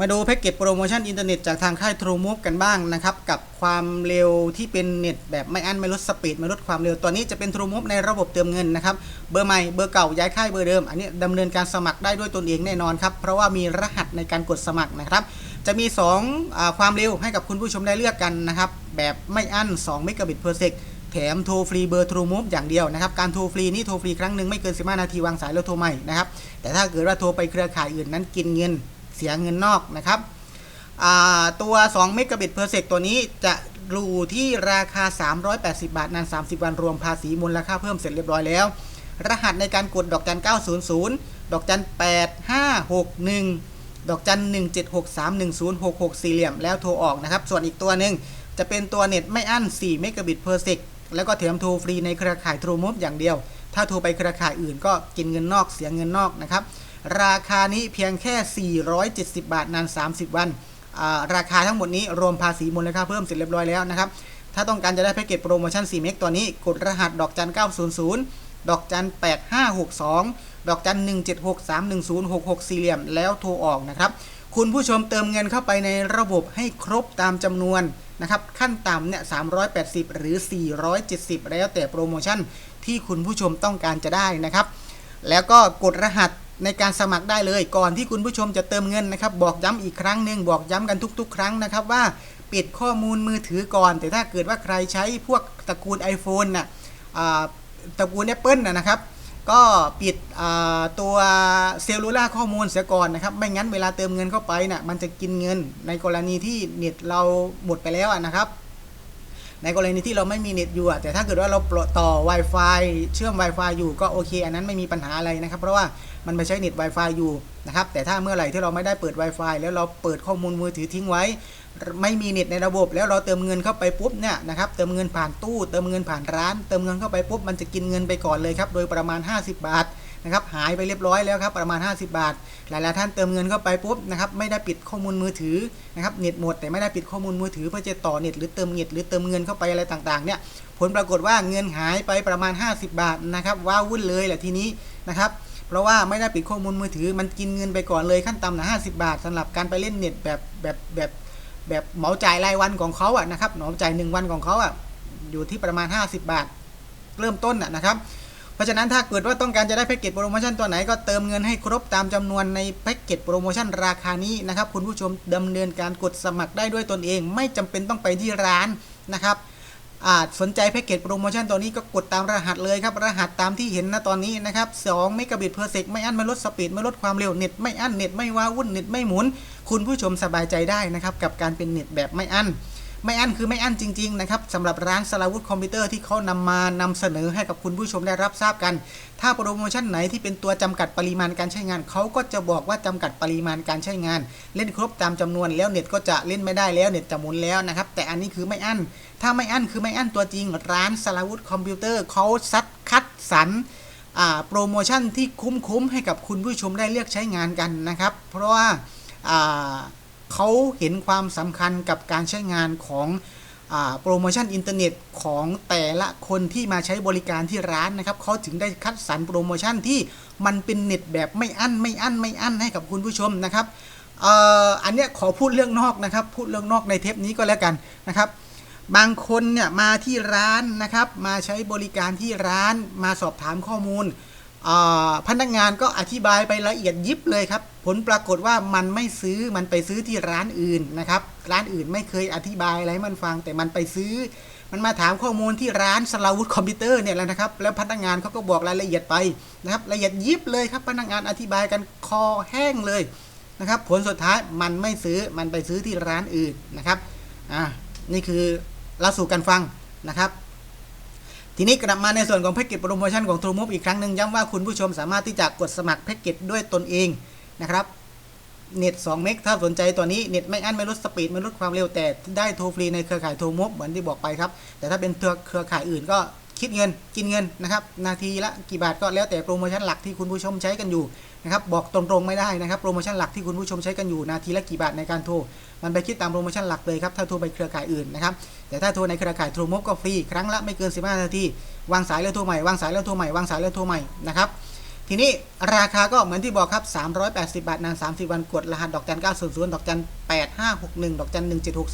มาดูแพ็กเกจโปรโมชั่นอินเทอร์เน็ตจากทางค่าย True Move กันบ้างนะครับ กับความเร็วที่เป็นเน็ตแบบไม่อั้นไม่ลดสปีดไม่ลดความเร็ว ตัวนี้จะเป็น True Move ในระบบเติมเงินนะครับ เบอร์ใหม่เบอร์เก่าย้ายค่ายเบอร์เดิม อันนี้ดำเนินการสมัครได้ด้วยตนเองแน่นอนครับ เพราะว่ามีรหัสในการกดสมัครนะครับ จะมี2อความเร็วให้กับคุณผู้ชมได้เลือกกันนะครับ แบบไม่อั้น2 m b per sec แถมโทรฟรีเบอร์ True Move อย่างเดียวนะครับ การโทรฟรีนี่โทรฟรีครั้งหนึ่งไม่เกิน 15 นาทีวางสายแล้วโทรใหม่นะครับ แต่ถ้าเกิดว่าโทรไปเครือข่ายอื่นนั้นกินเงิน เสียเงินนอกนะครับตัว2เมกะบิตเพอร์เซกตัวนี้จะรูที่ราคา 380 บาทนาน 30 วันรวมภาษีมูลค่าเพิ่มเสร็จเรียบร้อยแล้ว รหัสในการกดดอกจัน 900 ดอกจัน 8561 ดอกจัน 176310664 สี่เหลี่ยมแล้วโทรออกนะครับ ส่วนอีกตัวหนึ่งจะเป็นตัวเน็ตไม่อั้น 4 เมกะบิตเพอร์เซกแล้วก็แถมโทรฟรีในเครือข่าย True Move อย่างเดียว ถ้าโทรไปเครือข่ายอื่นก็กินเงินนอกเสียเงินนอกนะครับ ราคานี้เพียงแค่ 470 บาทนาน 30 วัน ราคาทั้งหมดนี้รวมภาษีมูลค่าเพิ่มเสร็จเรียบร้อยแล้วนะครับ ถ้าต้องการจะได้แพ็กเกจโปรโมชั่น 4 เมกตัวนี้กดรหัสดอกจัน 900 ดอกจัน 8562 ดอกจัน 17631066 สี่เหลี่ยม แล้วโทรออกนะครับ คุณผู้ชมเติมเงินเข้าไปในระบบให้ครบตามจำนวนนะครับขั้นต่ำเนี่ย 380 หรือ 470 แล้วแต่โปรโมชั่นที่คุณผู้ชมต้องการจะได้นะครับ แล้วก็กดรหัส ในการสมัครได้เลยก่อนที่คุณผู้ชมจะเติมเงินนะครับ บอกย้ำอีกครั้งหนึ่งบอกย้ำกันทุก ๆ ครั้งนะครับว่าปิดข้อมูลมือถือก่อน แต่ถ้าเกิดว่าใครใช้พวกตระกูล iPhone น่ะอ่าตระกูล Apple นะนะครับ ก็ปิดตัวเซลลูล่าข้อมูลเสียก่อนนะครับ ไม่งั้นเวลาเติมเงินเข้าไปน่ะมันจะกินเงินในกรณีที่เน็ตเราหมดไปแล้วนะครับ ในกรณีที่เราไม่มีเน็ตอยู่แต่ถ้าเกิดว่าเราต่อ Wi-Fi เชื่อม Wi-Fi อยู่ก็โอเค อันนั้นไม่มีปัญหาอะไรนะครับ เพราะว่า มันไปใช้เน็ต Wi-Fi อยู่นะครับแต่ถ้าเมื่อไหร่ที่เราไม่ได้เปิด Wi-Fi แล้วเราเปิดข้อมูลมือถือทิ้งไว้ ไม่มีเน็ตในระบบ แล้วเราเติมเงินเข้าไปปุ๊บเนี่ยนะครับเติมเงินผ่านตู้เติมเงินผ่านร้าน เติมเงินเข้าไปปุ๊บมันจะกินเงินไปก่อนเลยครับโดยประมาณ 50 บาทนะครับหายไปเรียบร้อยแล้วครับประมาณ 50 บาท หลายๆท่านเติมเงินเข้าไปปุ๊บนะครับไม่ได้ปิดข้อมูลมือถือนะครับเน็ตหมดแต่ไม่ได้ปิดข้อมูลมือถือเพื่อจะต่อเน็ตหรือเติมเน็ตหรือเติมเงินเข้าไปอะไรต่างๆเนี่ยผลปรากฏว่าเงินหายไปประมาณ 50 บาทนะครับว้าวุ่นเลยแหละทีนี้นะครับ เพราะว่าไม่ได้ปิดข้อมูลมือถือ มันกินเงินไปก่อนเลยขั้นต่ำนะ50บาทสำหรับการไปเล่นเน็ตแบบแบบแบบแบบเหมาจ่ายรายวันของเขาอะนะครับเหมาจ่ายหนึ่งวันของเขาอะอยู่ที่ประมาณ 50 บาท เริ่มต้นอะนะครับ เพราะฉะนั้นถ้าเกิดว่าต้องการจะได้แพ็กเกจโปรโมชั่นตัวไหนก็เติมเงินให้ครบตามจำนวนในแพ็กเกจโปรโมชั่นราคานี้นะครับ คุณผู้ชมดำเนินการกดสมัครได้ด้วยตนเอง ไม่จำเป็นต้องไปที่ร้านนะครับ อาจสนใจแพ็กเกจโปรโมชั่นตัวนี้ก็กดตามรหัสเลยครับ รหัสตามที่เห็นนะตอนนี้นะครับ2เมกะบิตเพอร์เซกไม่อั้นไม่ลดสปีดไม่ลดความเร็วเน็ตไม่อั้นเน็ตไม่ว้าวุ่นเน็ตไม่หมุน คุณผู้ชมสบายใจได้นะครับกับการเป็นเน็ตแบบไม่อั้น ไม่อั้นคือไม่อั้นจริงๆนะครับสำหรับร้านสลาวุธคอมพิวเตอร์ที่เขานำมานำเสนอให้กับคุณผู้ชมได้รับทราบกัน ถ้าโปรโมชั่นไหนที่เป็นตัวจำกัดปริมาณการใช้งานเขาก็จะบอกว่าจำกัดปริมาณการใช้งาน เล่นครบตามจำนวนแล้วเน็ตก็จะเล่นไม่ได้แล้วเน็ตจะหมุนแล้วนะครับแต่อันนี้คือไม่อั้น ถ้าไม่อั้นคือไม่อั้นตัวจริง ร้านสลาวุธคอมพิวเตอร์เขาซัดคัดสรรโปรโมชั่นที่คุ้มๆให้กับคุณผู้ชมได้เลือกใช้งานกันนะครับ เพราะว่า เขาเห็นความสำคัญกับการใช้งานของอโปรโมชั่นอินเทอร์เน็ตของแต่ละคนที่มาใช้บริการที่ร้านนะครับเขาถึงได้คัดสรรโปรโมชั่นที่มันเป็นเน็ตแบบไม่อั้นไม่อั้นไม่อั้นให้กับคุณผู้ชมนะครับอ,อันเนี้ยขอพูดเรื่องนอกนะครับ พูดเรื่องนอกในเทปนี้ก็แล้วกันนะครับ บางคนเนี่ยมาที่ร้านนะครับ มาใช้บริการที่ร้านมาสอบถามข้อมูล พนักงานก็อธิบายไปละเอียดยิบเลยครับ ผลปรากฏว่ามันไม่ซื้อมันไปซื้อที่ร้านอื่นนะครับ ร้านอื่นไม่เคยอธิบายอะไรมันฟัง แต่มันไปซื้อ มันมาถามข้อมูลที่ร้านสลาวุธคอมพิวเตอร์เนี่ยแหละนะครับ แล้วพนักงานเขาก็บอกรายละเอียดไปนะครับ ละเอียดยิบเลยครับ พนักงานอธิบายกันคอแห้งเลยนะครับ ผลสุดท้ายมันไม่ซื้อมันไปซื้อที่ร้านอื่นนะครับอ่านี่คือเล่าสู่กันฟังนะครับ ทีนี้กลับมาในส่วนของแพ็กเกจโปรโมชั่นของ True Move อีกครั้งหนึ่งย้ำว่าคุณผู้ชมสามารถที่จะกดสมัครแพ็กเกจด้วยตนเองนะครับเน็ต2เมกถ้าสนใจตัวนี้เน็ตไม่อั้นไม่ลดสปีดไม่ลดความเร็วแต่ได้โทรฟรีในเครือข่ายโทรมุฟเหมือนที่บอกไปครับ แต่ถ้าเป็นเครือข่ายอื่นก็คิดเงินกินเงินนะครับ นาทีละกี่บาทก็แล้วแต่โปรโมชั่นหลักที่คุณผู้ชมใช้กันอยู่ นะครับบอกตรงๆไม่ได้นะครับโปรโมชั่นหลักที่คุณผู้ชมใช้กันอยู่นาทีละกี่บาทในการโทรมันไปคิดตามโปรโมชั่นหลักเลยครับถ้าโทรไปเครือข่ายอื่นนะครับแต่ถ้าโทรในเครือข่าย True Move ก็ฟรีครั้งละไม่เกิน 15 นาทีวางสายแล้วโทรใหม่วางสายแล้วโทรใหม่วางสายแล้วโทรใหม่นะครับทีนี้ราคาก็เหมือนที่บอกครับ 380 บาทนาน 30 วันกดรหัสดอกจัน900ดอกจัน8561 ดอกจัน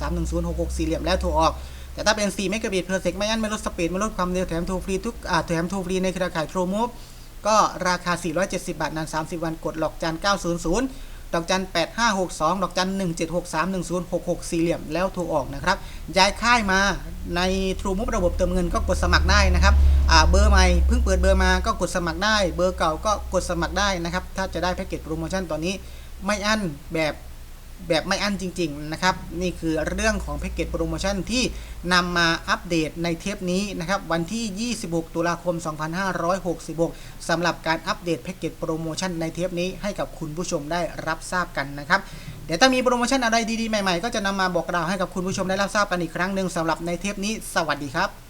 17631066สี่เหลี่ยมแล้วโทรออก แต่ถ้าเป็น4เมกะบิตเพอร์เซกไม่อั้นไม่ลดสปีดไม่ลดความเร็วแถมโทรฟรีทุกอ่าแถมโทรฟรีในเครือข่ายโทรมูฟ ก็ราคา 470 บาท นาน 30 วัน กดหลอกจัน 900 ดอกจัน 8562 ดอกจัน 176310664สี่เหลี่ยม แล้วโทรออกนะครับ ย้ายค่ายมาใน True Move ระบบเติมเงินก็กดสมัครได้นะครับ เบอร์ใหม่เพิ่งเปิดเบอร์มาก็กดสมัครได้ เบอร์เก่าก็กดสมัครได้นะครับ ถ้าจะได้แพ็กเกจโปรโมชั่นตอนนี้ ไม่อั้นแบบ แบบไม่อั้นจริง ๆ นะครับ นี่คือเรื่องของแพ็กเกจโปรโมชั่นที่นำมาอัปเดตในเทปนี้นะครับ วันที่ 26 ตุลาคม 2566 สำหรับการอัปเดตแพ็กเกจโปรโมชั่นในเทปนี้ให้กับคุณผู้ชมได้รับทราบกันนะครับเดี๋ยวถ้ามีโปรโมชั่นอะไรดีๆ ใหม่ๆ ก็จะนำมาบอกกล่าวให้กับคุณผู้ชมได้รับทราบกันอีกครั้งหนึ่งสำหรับในเทปนี้ สวัสดีครับ